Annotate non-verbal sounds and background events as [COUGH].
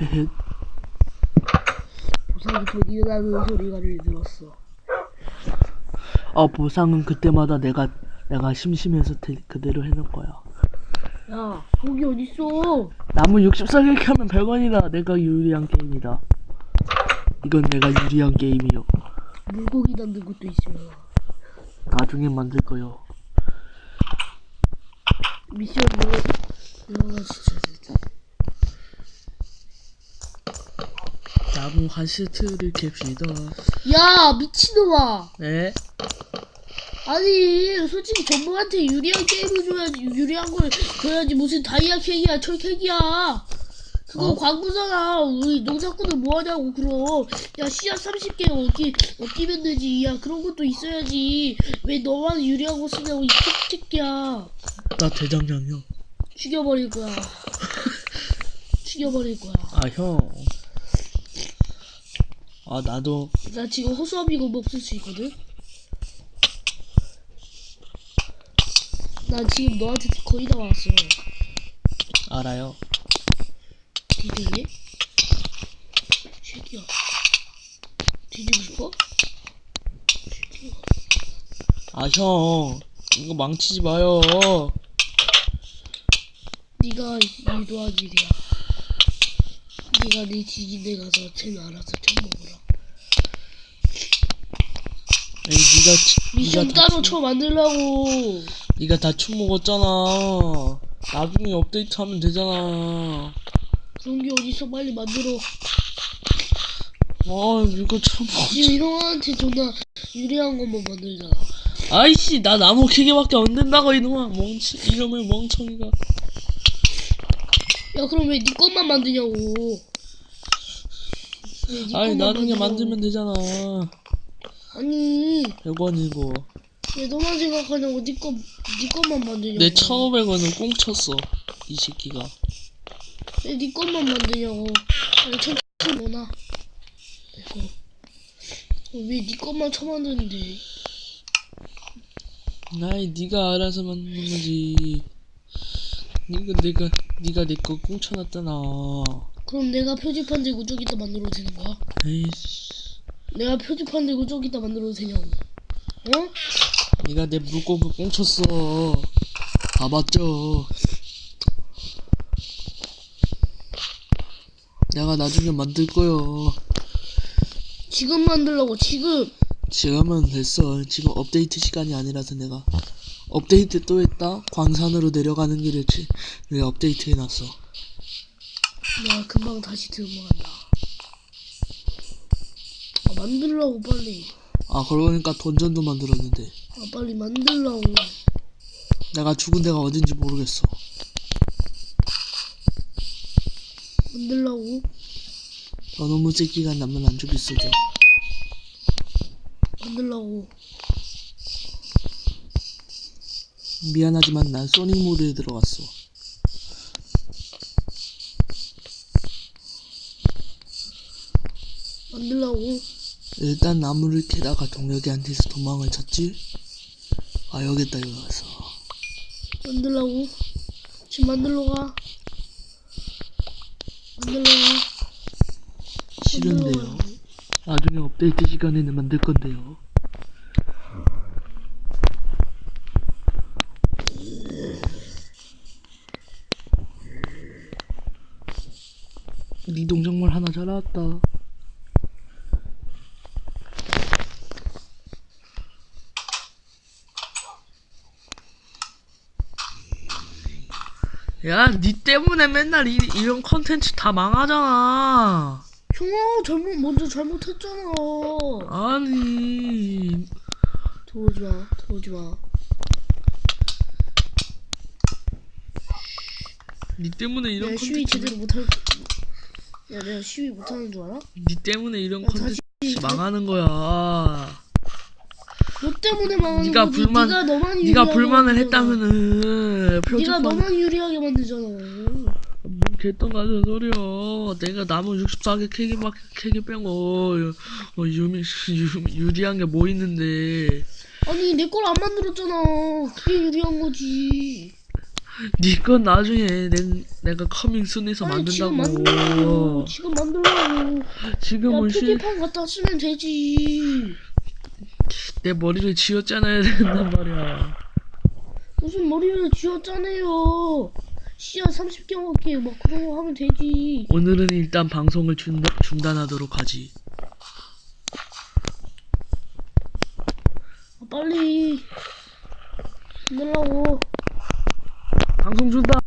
헤헤. 보상부터 일어나는 소리가 들었어. 어 보상은 그때마다 내가 내가 심심해서 대- 그대로 해놓을 거야. 야, 거기 어딨어? 나무 64개 하면 100원이다. 내가 유리한 게임이다. 이건 내가 유리한 게임이요. 물고기 담는 것도 있어요. 나중에 만들 거요. 미션 이거 이거가 진짜 진짜. 나무 한 시트를 캡시다. 야, 미친놈아! 네? 아니, 솔직히 전부한테 유리한 게임을 줘야지. 유리한 걸 줘야지. 무슨 다이아 캔이야, 철 캔이야. 그거 어? 광고잖아. 우리 농사꾼들 뭐 하냐고, 그럼. 야, 씨앗 30개 얻기, 얻기면 되지. 야, 그런 것도 있어야지. 왜 너만 유리한 거 쓰냐고, 이 새끼야. 나 대장장이요. 죽여버릴 거야. [LAUGHS] 죽여버릴 거야. 아 형. 아 나도 나 지금 허수아비고 먹을 수 있거든? 나 지금 너한테 거의 다 왔어. 알아요. 뒤질래? 새끼야. 뒤지고 싶어? 새끼야. 아 형. 이거 망치지 마요. 네가 유도한 일이야. 네가 네 뒤진데 가서 쟤는 알아서 처먹어라. 에이 니가 치- 미션 다 따로 치- 쳐 만들라고. 니가 다 처먹었잖아. 나중에 업데이트하면 되잖아. 그런 게 어딨어 빨리 만들어. 아 이거 처먹. 지금 형한테 존나 유리한 것만 만들자. 아이씨 나 나무 캐기밖에 안 된다고 이놈아 멍치 이놈의 멍청이가. 야 그럼 왜 네 것만 만드냐고 아니 것만 나중에. 만들면 되잖아. 아니 100원이고. 왜 너만 생각하냐고 네, 거, 네 것만 만드냐고 내 1,500원은 꽁 쳤어. 이 새끼가. 왜네 것만 만드냐고 아니 천천히 넣어놔 이거 왜네 것만 쳐만드는데 나이 네가 알아서 만든 거지. 니가 내가 네가 내 거 꽁쳐놨잖아. 그럼 내가 표지판 들고 저기다 만들어도 되는 거야? 에이씨. 내가 표지판 들고 저기다 만들어도 되냐고 어? 네가 내 물고기 꽁쳤어. 다 봤죠. 내가 나중에 만들 거요. 지금 만들라고 지금 지금은 됐어. 지금 업데이트 시간이 아니라서 내가 업데이트 또 했다. 광산으로 내려가는 길을 치, 내가 업데이트 해놨어. 내가 금방 다시 들어간다 아 만들라고 빨리 아 그러니까 던전도 만들었는데 아 빨리 만들라고 내가 죽은 데가 어딘지 모르겠어. 만들라고 너놈의 새끼가 나면 안 죽였어져. 만들라고 미안하지만 난 소닉 모드에 들어갔어. 만들라고 일단 나무를 캐다가 동혁이한테서 도망을 쳤지. 아 여기 있다 여기 와서. 만들라고 지금 만들러 가 만들라고 싫은데요. 나중에 업데이트 시간에는 만들 건데요. 네 동작물 하나 잘라왔다. 야, 니 때문에 맨날 이, 이런 컨텐츠 다 망하잖아. 형아 잘못 먼저 잘못했잖아 아니, 들어오지 마 들어오지 마 니 때문에 이런 내가 시위 컨텐츠 제대로 못할 야 내가 시위 못하는 줄 알아? 니 때문에 이런 야, 컨텐츠 다시 망하는 거야. 너 때문에 망하는 네가 불만- 네가 너만 네가 유리하게 불만을 만들잖아. 했다면은 네가 표지판 너만 유리하게 만들잖아. 뭐 개똥 같은 소리야. 내가 나무 64개 캐기밖에 캐기 빼고 어, 유미 유, 유리한 게 뭐 있는데. 아니 내 걸 안 만들었잖아. 그게 유리한 거지. 니건 나중에 내, 내가 커밍 순에서 아니 지금 만들라고. 만든다고. 지금 만들라고. 야 지금은 실, 표지판 갖다 쓰면 되지 내 머리를 쥐어짜내야 된단 말이야. 무슨 머리를 쥐어짜네요. 씨앗 30개 먹게 막 그런 거 하면 되지. 오늘은 일단 방송을 중, 중단하도록 하지. 아, 빨리. 만들라고. 방송 중단